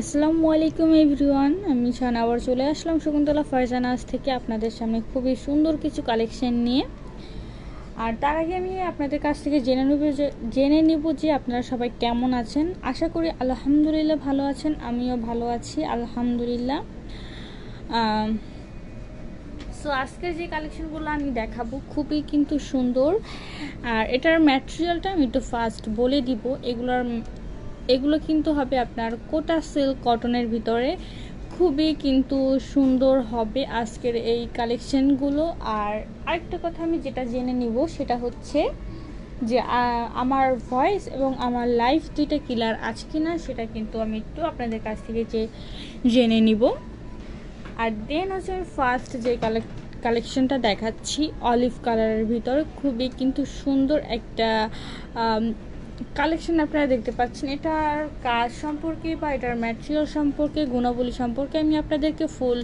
আসসালামু আলাইকুম এভরিওয়ান, আমি আবার চলে আসলাম শকুন্তলা ফারজান আজ থেকে আপনাদের সামনে খুবই সুন্দর কিছু কালেকশন নিয়ে। আর তার আগে আমি আপনাদের কাছ থেকে জেনে নেব যে, জেনে নিব যে আপনারা সবাই কেমন আছেন। আশা করি আলহামদুলিল্লাহ ভালো আছেন, আমিও ভালো আছি, আলহামদুলিল্লাহ। সো আজকে যে কালেকশনগুলো আমি দেখাবো খুবই কিন্তু সুন্দর। আর এটার ম্যাটেরিয়ালটা আমি একটু ফার্স্ট বলে দিব, এগুলোর এগুলো কিন্তু হবে আপনার কোটা সিল্ক কটনের ভিতরে। খুবই কিন্তু সুন্দর হবে আজকের এই কালেকশানগুলো আর আরেকটা কথা আমি যেটা জেনে নিব, সেটা হচ্ছে যে আমার ভয়েস এবং আমার লাইফ দুইটা কিলার আছে কি না সেটা কিন্তু আমি একটু আপনাদের কাছ থেকে যে, জেনে নিব। আর দেন হচ্ছে ফার্স্ট যে কালেকশনটা দেখাচ্ছি অলিভ কালারের ভিতরে খুবই কিন্তু সুন্দর একটা কালেকশন আপনারা দেখতে পাচ্ছেন, এটার কাজ সম্পর্কে বা এটার ম্যাটেরিয়াল সম্পর্কে, গুণাবলী সম্পর্কে আমি আপনাদেরকে ফুল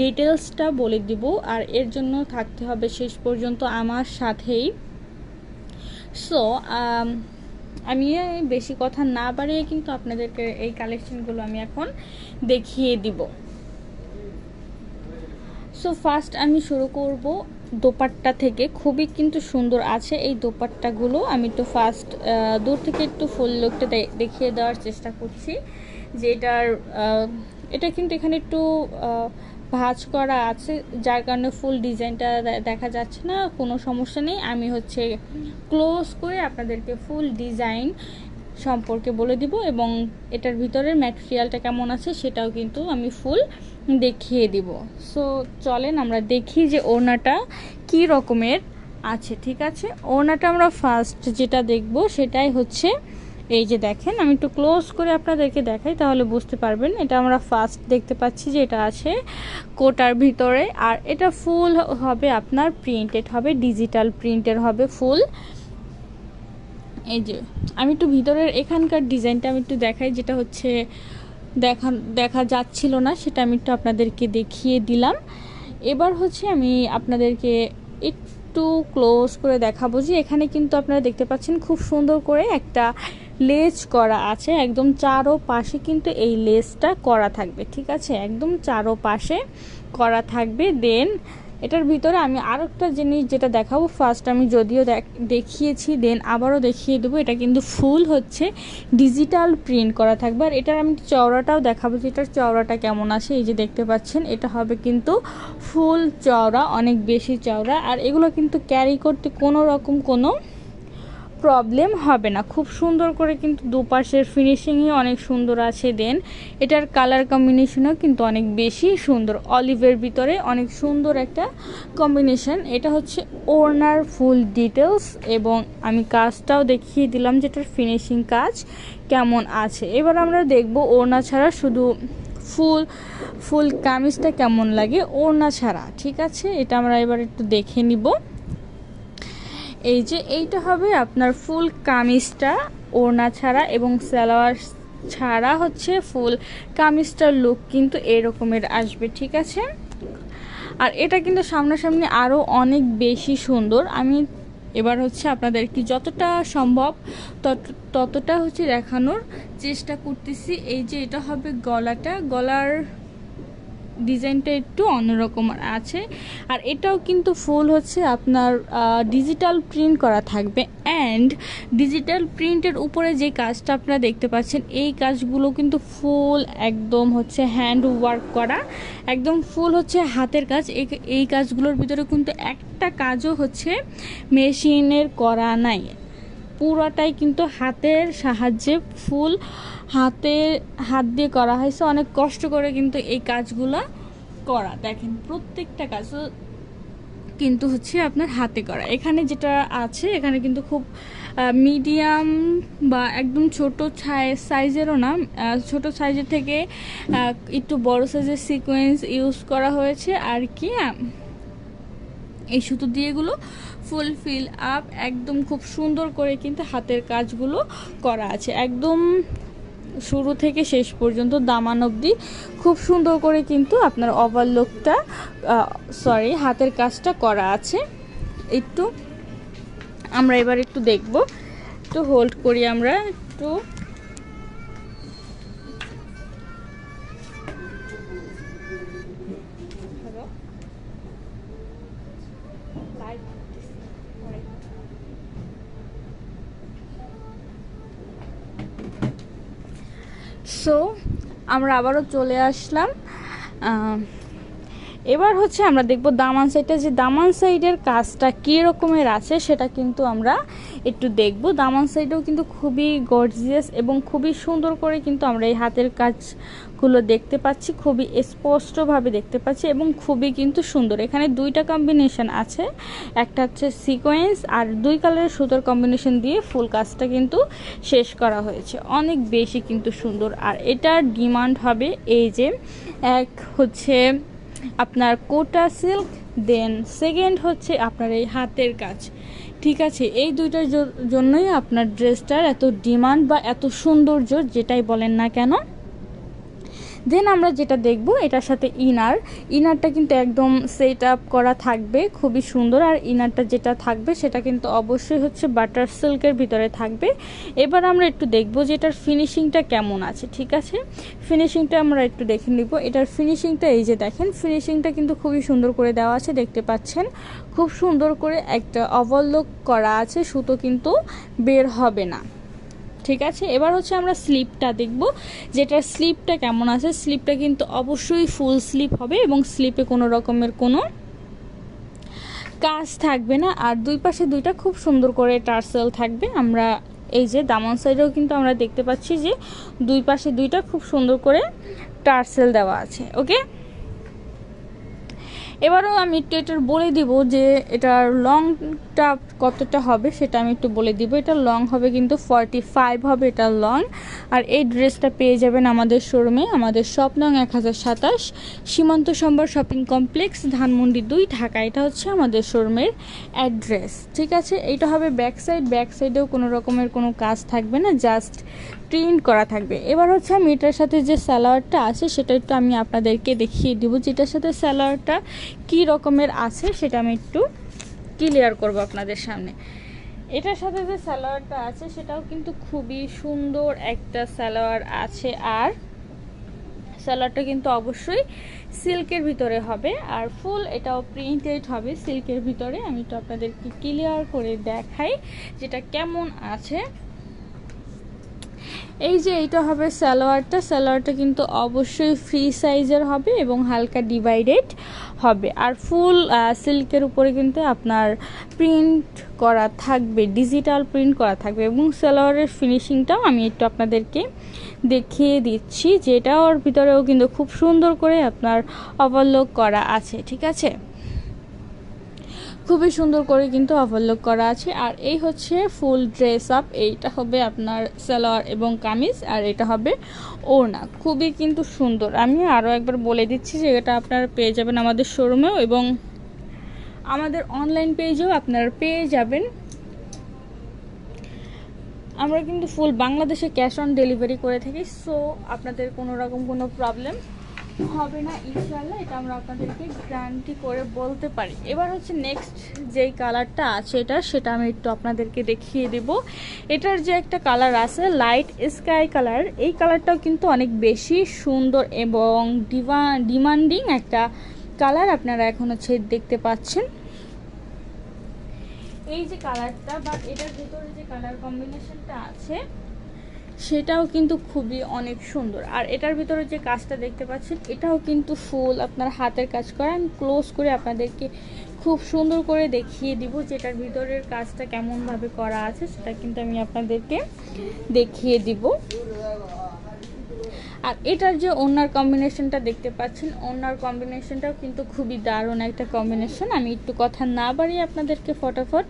ডিটেলসটা বলে দিব। আর এর জন্য থাকতে হবে শেষ পর্যন্ত আমার সাথেই। সো আমি বেশি কথা না বাড়িয়ে কিন্তু আপনাদেরকে এই কালেকশনগুলো আমি এখন দেখিয়ে দিব। সো ফার্স্ট আমি শুরু করব দোপাট্টা থেকে খুবই কিন্তু সুন্দর আছে। এই দোপাট্টাগুলো আমি একটু ফার্স্ট দূর থেকে একটু ফুল লুকটা দেখিয়ে দেওয়ার চেষ্টা করছি, যে এটার এটা কিন্তু এখানে একটু ভাজ করা আছে, যার কারণে ফুল ডিজাইনটা দেখা যাচ্ছে না, কোনো সমস্যা নেই। আমি হচ্ছে ক্লোজ করে আপনাদেরকে ফুল ডিজাইন সম্পর্কে বলে দিব এবং এটার ভিতরের ম্যাটেরিয়ালটা কেমন আছে সেটাও কিন্তু আমি ফুল দেখিয়ে দিব। সো চলেন আমরা দেখি যে ওড়নাটা কি রকমের আছে, ঠিক আছে? ওড়নাটা আমরা ফার্স্ট যেটা দেখব সেটাই হচ্ছে, এই যে দেখেন, আমি একটু ক্লোজ করে আপনাদেরকে দেখাই, তাহলে বুঝতে পারবেন। এটা আমরা ফার্স্ট দেখতে পাচ্ছি যে এটা আছে কোটার ভিতরে, আর এটা ফুল হবে আপনার প্রিন্টেড হবে ডিজিটাল প্রিন্টের হবে ফুল এই যে, আমি একটু ভিতরের এখানকার ডিজাইনটা আমি একটু দেখাই, যেটা হচ্ছে দেখা দেখা যাচ্ছিল না, সেটা আমি একটু আপনাদেরকে দেখিয়ে দিলাম। এবার হচ্ছে আমি আপনাদেরকে একটু ক্লোজ করে দেখাবো যে, এখানে কিন্তু আপনারা দেখতে পাচ্ছেন খুব সুন্দর করে একটা লেজ করা আছে, একদম চারো পাশে কিন্তু এই লেজটা করা থাকবে, ঠিক আছে? একদম চারো পাশে করা থাকবে, দেন এটার ভিতরে আমি আর একটা জিনিস যেটা দেখাবো ফার্স্ট আমি যদিও দেখিয়েছি দেন আবারও দেখিয়ে দেবো, এটা কিন্তু ফুল হচ্ছে ডিজিটাল প্রিন্ট করা থাকবে। আর এটার আমি চওড়াটাও দেখাবো যে এটার চওড়াটা কেমন আছে, এই যে দেখতে পাচ্ছেন, এটা হবে কিন্তু ফুল চওড়া, অনেক বেশি চওড়া। আর এগুলো কিন্তু ক্যারি করতে কোনো রকম কোনো প্রবলেম হবে না। খুব সুন্দর করে কিন্তু দুপাশের ফিনিশিংই অনেক সুন্দর আছে দেন। এটার কালার কম্বিনেশনও কিন্তু অনেক বেশি সুন্দর। অলিভের ভিতরে অনেক সুন্দর একটা কম্বিনেশন এটা হচ্ছে ওড়নার ফুল ডিটেলস এবং আমি কাজটাও দেখিয়ে দিলাম যেটার ফিনিশিং কাজ কেমন আছে। এবার আমরা দেখব ওড়না ছাড়া শুধু ফুল ফুল কামিজটা কেমন লাগে ওড়না ছাড়া, ঠিক আছে? এটা আমরা এবার একটু দেখে নিব। এই যে এইটা হবে আপনার ফুল কামিজটা, ওড়না ছাড়া এবং সালোয়ার ছাড়া হচ্ছে ফুল কামিজটার লুক কিন্তু এরকমের আসবে, ঠিক আছে? আর এটা কিন্তু সামনাসামনি আরও অনেক বেশি সুন্দর। আমি এবার হচ্ছে আপনাদের কি যতটা সম্ভব তত, ততটা হচ্ছে দেখানোর চেষ্টা করতেছি। এই যে এটা হবে গলাটা, গলার ডিজাইনটা একটু অন্যরকম আছে। আর এটাও কিন্তু ফুল হচ্ছে আপনার ডিজিটাল প্রিন্ট করা থাকবে। অ্যান্ড ডিজিটাল প্রিন্টের উপরে যে কাজটা আপনারা দেখতে পাচ্ছেন, এই কাজগুলো কিন্তু ফুল একদম হচ্ছে হ্যান্ড ওয়ার্ক করা। একদম ফুল হচ্ছে হাতের কাজ। এই কাজগুলোর ভিতরে কিন্তু একটা কাজও হচ্ছে মেশিনের করা নাই। পুরোটাই কিন্তু হাতের সাহায্যে ফুল হাতে হাত দিয়ে করা হয়েছে অনেক কষ্ট করে কিন্তু এই কাজগুলো করা। দেখেন, প্রত্যেকটা কাজ কিন্তু হচ্ছে আপনার হাতে করা। এখানে যেটা আছে, এখানে কিন্তু খুব মিডিয়াম বা একদম ছোট সাইজেরও না ছোট সাইজের থেকে একটু বড় সাইজের সিকোয়েন্স ইউজ করা হয়েছে। আর কি এই সুতো দিয়েগুলো ফুল ফিল আপ একদম খুব সুন্দর করে কিন্তু হাতের কাজগুলো করা আছে। একদম শুরু থেকে শেষ পর্যন্ত, দামান অবধি খুব সুন্দর করে কিন্তু আপনার ওভারলোকটা সরি হাতের কাজটা করা আছে। একটু আমরা এবার একটু দেখব। একটু হোল্ড করি আমরা, একটু আমরা আবারও চলে আসলাম। এবার হচ্ছে আমরা দেখব দামান সাইডে যে দামান সাইডের কাজটা কী রকমের আছে সেটা কিন্তু আমরা একটু দেখব। দামান সাইডেও কিন্তু খুবই গর্জিয়াস এবং খুবই সুন্দর করে কিন্তু আমরা এই হাতের কাজগুলো দেখতে পাচ্ছি, খুবই স্পষ্টভাবে দেখতে পাচ্ছি এবং খুবই কিন্তু সুন্দর। এখানে দুইটা কম্বিনেশন আছে, একটা হচ্ছে সিকোয়েন্স আর দুই কালারের সুতোর কম্বিনেশন দিয়ে ফুল কাজটা কিন্তু শেষ করা হয়েছে। অনেক বেশি কিন্তু সুন্দর। আর এটার ডিমান্ড হবে এই যে এক হচ্ছে আপনার কোটা সিল্ক দেন সেকেন্ড হচ্ছে আপনার এই হাতের কাজ। ঠিক আছে, এই দুইটার জন্যই আপনার ড্রেসটার এত ডিমান্ড বা এত সৌন্দর্য যেটাই বলেন না কেন দেন আমরা যেটা দেখব, এটার সাথে ইনার ইনারটা কিন্তু একদম সেট আপ করা থাকবে, খুবই সুন্দর। আর ইনারটা যেটা থাকবে, সেটা কিন্তু অবশ্যই হচ্ছে বাটার সিল্কের ভিতরে থাকবে। এবার আমরা একটু দেখব যে এটার ফিনিশিংটা কেমন আছে, ঠিক আছে? ফিনিশিংটা আমরা একটু দেখে নিব। এটার ফিনিশিংটা এই যে দেখেন ফিনিশিংটা কিন্তু খুবই সুন্দর করে দেওয়া আছে, দেখতে পাচ্ছেন? খুব সুন্দর করে একটা ওভারলোক করা আছে, সুতো কিন্তু বের হবে না। ঠিক আছে? এবার হচ্ছে আমরা স্লিপটা দেখব, যেটার স্লিপটা কেমন আছে। স্লিপটা কিন্তু অবশ্যই ফুল স্লিপ হবে এবং স্লিপে কোনো রকমের কোনো কাজ থাকবে না। আর দুই পাশে দুইটা খুব সুন্দর করে টার্সেল থাকবে। আমরা এই যে দামন সাইডেও কিন্তু আমরা দেখতে পাচ্ছি যে দুই পাশে দুইটা খুব সুন্দর করে টার্সেল দেওয়া আছে, ওকে? এবারও আমি একটু এটার বলে দিব যে এটার লংটা কতটা হবে সেটা আমি একটু বলে দিব। এটা লং হবে কিন্তু ফর্টি ফাইভ হবে এটা লং আর এই ড্রেসটা পেয়ে যাবেন আমাদের শোরুমে আমাদের শপ নং এক হাজার সাতাশ, সীমান্ত সম্বর শপিং কমপ্লেক্স ধানমন্ডি দুই, ঢাকা। এটা হচ্ছে আমাদের শোরুমের অ্যাড্রেস ঠিক আছে? এইটা হবে ব্যাক সাইড ব্যাক সাইডেও কোনো রকমের কোনো কাজ থাকবে না জাস্ট প্রিন্ট করা থাকবে। এবার হচ্ছে আমি এটার সাথে যে স্যালোয়ারটা আছে, সেটা একটু আমি আপনাদেরকে দেখিয়ে দিব যেটার সাথে স্যালোয়ারটা কী রকমের আছে, সেটা আমি একটু ক্লিয়ার করব আপনাদের সামনে। এটার সাথে যে স্যালোয়ারটা আছে, সেটাও কিন্তু খুবই সুন্দর একটা স্যালোয়ার আছে। আর স্যালোয়ারটা কিন্তু অবশ্যই সিল্কের ভিতরে হবে। আর ফুল এটাও প্রিন্টেড হবে সিল্কের ভিতরে। আমি একটু আপনাদেরকে ক্লিয়ার করে দেখাই যেটা কেমন আছে। এই যে এইটা হবে সালোয়ারটা সালোয়ারটা কিন্তু অবশ্যই ফ্রি সাইজের হবে এবং হালকা ডিভাইডেড হবে। আর ফুল সিল্কের উপরে কিন্তু আপনার প্রিন্ট করা থাকবে ডিজিটাল প্রিন্ট করা থাকবে এবং সালোয়ারের ফিনিশিংটাও আমি একটু আপনাদেরকে দেখিয়ে দিচ্ছি যেটা ওর ভিতরেও কিন্তু খুব সুন্দর করে আপনার ওভারলোক করা আছে, ঠিক আছে? খুবই সুন্দর করে কিন্তু ওভারলোক করা আছে। আর এই হচ্ছে ফুল ড্রেস আপ এইটা হবে আপনার সালোয়ার এবং কামিজ, আর এটা হবে ওড়না। খুবই কিন্তু সুন্দর। আমি আরও একবার বলে দিচ্ছি যে এটা আপনারা পেয়ে যাবেন আমাদের শোরুমেও এবং আমাদের অনলাইন পেজেও আপনারা পেয়ে যাবেন। আমরা কিন্তু ফুল বাংলাদেশে ক্যাশ অন ডেলিভারি করে থাকি সো আপনাদের কোনো রকম কোনো প্রবলেম হবে না ইনশাল্লাহ এটা আমরা আপনাদেরকে গ্যারান্টি করে বলতে পারি। এবার হচ্ছে নেক্সট যেই কালারটা আছে এটা, সেটা আমি একটু আপনাদেরকে দেখিয়ে দেব। এটার যে একটা কালার আছে লাইট স্কাই কালার এই কালারটাও কিন্তু অনেক বেশি সুন্দর এবং ডিমা ডিমান্ডিং একটা কালার আপনারা এখন হচ্ছে দেখতে পাচ্ছেন। এই যে কালারটা বা এটার ভেতরে যে কালার কম্বিনেশনটা আছে সেটাও কিন্তু খুবই অনেক সুন্দর। আর এটার ভিতরে যে কাজটা দেখতে পাচ্ছেন, এটাও কিন্তু ফুল আপনার হাতের কাজ করা। আমি ক্লোজ করে আপনাদেরকে খুব সুন্দর করে দেখিয়ে দিব যেটার ভিতরের কাজটা কেমনভাবে করা আছে, সেটা কিন্তু আমি আপনাদেরকে দেখিয়ে দিব। আর এটার যে ওনার কম্বিনেশনটা দেখতে পাচ্ছেন, ওনার কম্বিনেশনটাও কিন্তু খুবই দারুণ একটা কম্বিনেশন আমি একটু কথা না বাড়িয়ে আপনাদেরকে ফটাফট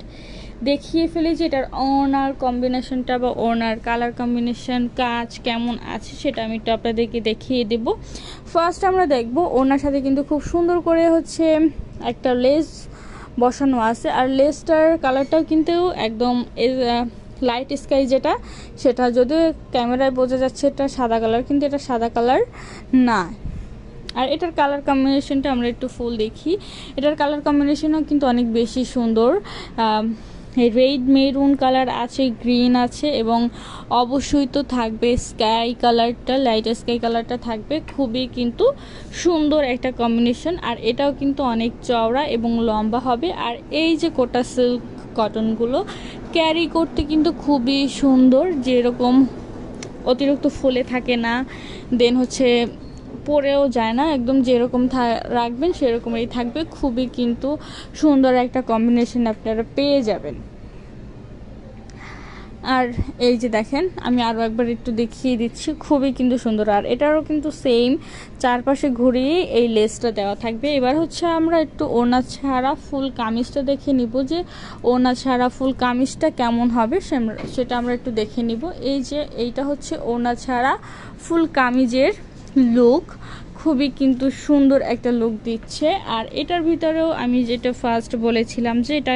দেখিয়ে ফেলি যে এটার ওনার কম্বিনেশনটা বা ওনার কালার কম্বিনেশন কাজ কেমন আছে সেটা আমি একটু আপনাদেরকে দেখিয়ে দেব। ফার্স্ট আমরা দেখব ওনার সাথে কিন্তু খুব সুন্দর করে হচ্ছে একটা লেস বসানো আছে আর লেসটার কালারটাও কিন্তু একদম লাইট স্কাই যেটা, সেটা যদিও ক্যামেরায় বোঝা যাচ্ছে এটা সাদা কালার কিন্তু এটা সাদা কালার না। আর এটার কালার কম্বিনেশনটা আমরা একটু ফুল দেখি। এটার কালার কম্বিনেশনও কিন্তু অনেক বেশি সুন্দর। রেড মেরুন কালার আছে, গ্রিন আছে এবং অবশ্যই তো থাকবে স্কাই কালারটা, লাইট স্কাই কালারটা থাকবে। খুবই কিন্তু সুন্দর একটা কম্বিনেশন আর এটাও কিন্তু অনেক চওড়া এবং লম্বা হবে। আর এই যে কোটা সিল্ক কটনগুলো ক্যারি করতে কিন্তু খুবই সুন্দর, যেরকম অতিরিক্ত ফুলে থাকে না, দেন হচ্ছে পরেও যায় না, একদম যেরকম রাখবেন সেরকমই থাকবে। খুবই কিন্তু সুন্দর একটা কম্বিনেশন আপনারা পেয়ে যাবেন। আর এই যে দেখেন, আমি আরও একবার একটু দেখিয়ে দিচ্ছি, খুবই কিন্তু সুন্দর। আর এটারও কিন্তু সেম চারপাশে ঘুরিয়ে এই লেসটা দেওয়া থাকবে। এবার হচ্ছে আমরা একটু ওনা ছাড়া ফুল কামিজটা দেখে নিব যে ওনা ছাড়া ফুল কামিজটা কেমন হবে সেটা আমরা একটু দেখে নিব। এই যে এইটা হচ্ছে ওনা ছাড়া ফুল কামিজের লুক খুবই কিন্তু সুন্দর একটা লুক দিচ্ছে। আর এটার ভিতরেও আমি যেটা ফার্স্ট বলেছিলাম যে এটা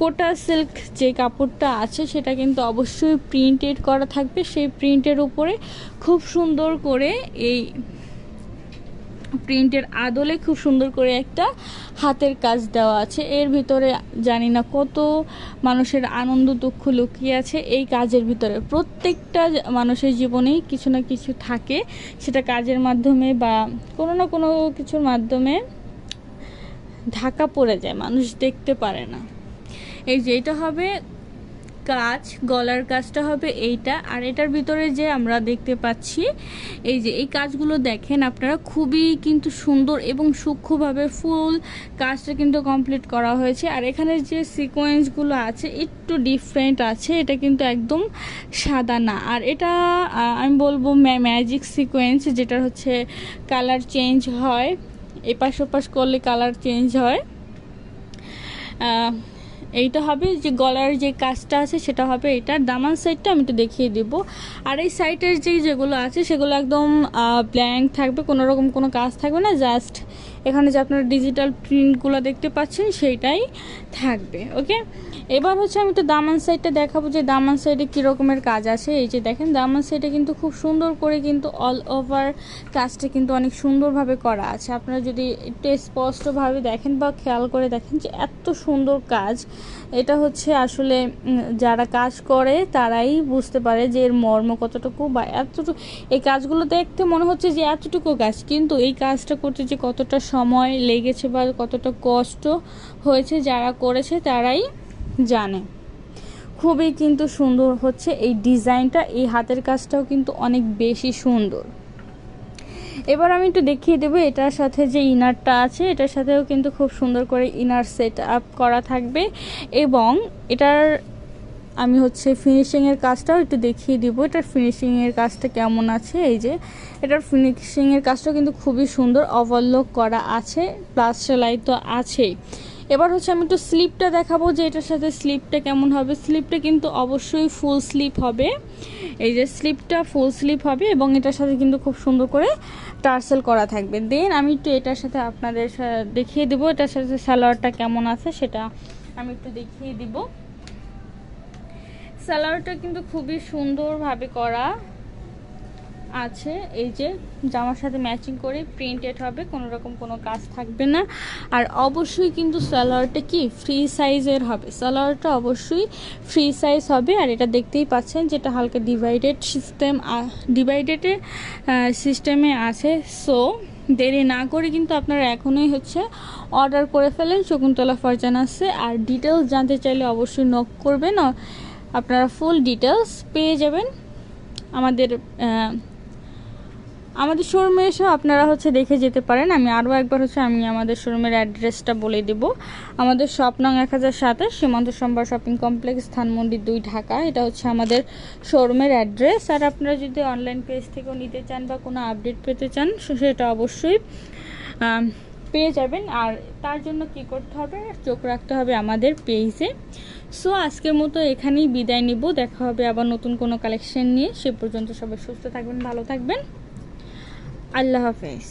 কোটা সিল্ক যে কাপড়টা আছে, সেটা কিন্তু অবশ্যই প্রিন্টেড করা থাকবে। সেই প্রিন্টের উপরে খুব সুন্দর করে এই প্রিন্টের আদলে খুব সুন্দর করে একটা হাতের কাজ দেওয়া আছে। এর ভিতরে জানি না কত মানুষের আনন্দ দুঃখ লুকিয়ে আছে এই কাজের ভিতরে। প্রত্যেকটা মানুষের জীবনেই কিছু না কিছু থাকে। সেটা কাজের মাধ্যমে বা কোনো না কোনো কিছুর মাধ্যমে ঢাকা পড়ে যায়, মানুষ দেখতে পারে না। এই যে এটা হবে কাজ, গলার কাজটা হবে এইটা। আর এটার ভিতরে যে আমরা দেখতে পাচ্ছি, এই যে, এই কাজগুলো দেখেন আপনারা, খুবই কিন্তু সুন্দর এবং সূক্ষ্মভাবে ফুল কাজটা কিন্তু কমপ্লিট করা হয়েছে। আর এখানে যে সিকোয়েন্সগুলো আছে, একটু ডিফারেন্ট আছে, এটা কিন্তু একদম সাদা না। আর এটা আমি বলব ম্যাজিক সিকোয়েন্স যেটা হচ্ছে কালার চেঞ্জ হয়। এপাশ ওপাশ করলে কালার চেঞ্জ হয়। এইটা হবে যে গলার যে কাজটা আছে সেটা হবে এটার দামান সাইডটা আমি একটু দেখিয়ে দিব। আর এই সাইডের যে যেগুলো আছে সেগুলো একদম ব্ল্যাঙ্ক থাকবে, কোনো রকম কোনো কাজ থাকবে না জাস্ট এখানে যে আপনারা ডিজিটাল প্রিন্টগুলো দেখতে পাচ্ছেন সেইটাই থাকবে ওকে এবার হচ্ছে আমি একটু দামান সাইডটা দেখাবো যে দামান সাইডে কী রকমের কাজ আছে। এই যে দেখেন, দামান সাইডে কিন্তু খুব সুন্দর করে কিন্তু অল ওভার কাজটা কিন্তু অনেক সুন্দরভাবে করা আছে। আপনারা যদি একটু স্পষ্টভাবে দেখেন বা খেয়াল করে দেখেন যে এত সুন্দর কাজ। এটা হচ্ছে আসলে যারা কাজ করে তারাই বুঝতে পারে যে এর মর্ম কতটুকু বা এতটুকু। এই কাজগুলো দেখতে মনে হচ্ছে যে এতটুকু কাজ, কিন্তু এই কাজটা করতে যে কতটা সময় লেগেছে বা কতটা কষ্ট হয়েছে যারা করেছে তারাই জানে। খুবই কিন্তু সুন্দর হচ্ছে এই ডিজাইনটা, এই হাতের কাজটাও কিন্তু অনেক বেশি সুন্দর। এবার আমি একটু দেখিয়ে দেবো এটার সাথে যে ইনারটা আছে, এটার সাথেও কিন্তু খুব সুন্দর করে ইনার সেট আপ করা থাকবে এবং এটার আমি হচ্ছে ফিনিশিংয়ের কাজটাও একটু দেখিয়ে দিব, এটার ফিনিশিংয়ের কাজটা কেমন আছে, এই যে। এটার ফিনিশিংয়ের কাজটাও কিন্তু খুবই সুন্দর ওভারলোক করা আছে প্লাস সেলাই তো আছেই। এবার হচ্ছে আমি একটু স্লিপটা দেখাবো যে এটার সাথে স্লিপটা কেমন হবে। স্লিপটা কিন্তু অবশ্যই ফুল স্লিপ হবে। এই যে স্লিপটা ফুল স্লিপ হবে এবং এটার সাথে কিন্তু খুব সুন্দর করে টার্সেল করা থাকবে। দেন আমি একটু এটার সাথে আপনাদের দেখিয়ে দেবো এটার সাথে স্যালোয়ারটা কেমন আছে, সেটা আমি একটু দেখিয়ে দিব। স্যালোয়ারটা কিন্তু খুবই সুন্দরভাবে করা। আছে। এই যে জামার সাথে ম্যাচিং করে প্রিন্টেড হবে, কোনো রকম কোনো কাজ থাকবে না। আর অবশ্যই কিন্তু সালোয়ারটা কি? ফ্রি সাইজের হবে। সালোয়ারটা অবশ্যই ফ্রি সাইজ হবে। আর এটা দেখতেই পাচ্ছেন যেটা হালকা ডিভাইডেড সিস্টেম ডিভাইডেডে সিস্টেমে আছে। সো দেরি না করে কিন্তু আপনারা এখনই হচ্ছে অর্ডার করে ফেলেন শকুন্তলা আছে আর ডিটেলস জানতে চাইলে অবশ্যই নক করবেন। আপনারা ফুল ডিটেলস পেয়ে যাবেন। আমাদের আমাদের শোরুমে এসে আপনারা হচ্ছে দেখে যেতে পারেন। আমি আরও একবার হচ্ছে আমি আমাদের শোরুমের অ্যাড্রেসটা বলে দেব। আমাদের শপ নং এক হাজার সাথে সীমান্ত সম্বার শপিং কমপ্লেক্স, ধানমন্ডি দুই, ঢাকা। এটা হচ্ছে আমাদের শোরুমের অ্যাড্রেস। আর আপনারা যদি অনলাইন পেজ থেকেও নিতে চান বা কোনো আপডেট পেতে চান সেটা অবশ্যই পেয়ে যাবেন। আর তার জন্য কি করতে হবে? চোখ রাখতে হবে আমাদের পেজে। সো, আজকের মতো এখানেই বিদায় নিব। দেখা হবে আবার নতুন কোনো কালেকশন নিয়ে। সে পর্যন্ত সবাই সুস্থ থাকবেন, ভালো থাকবেন। আল্লাহ হাফেজ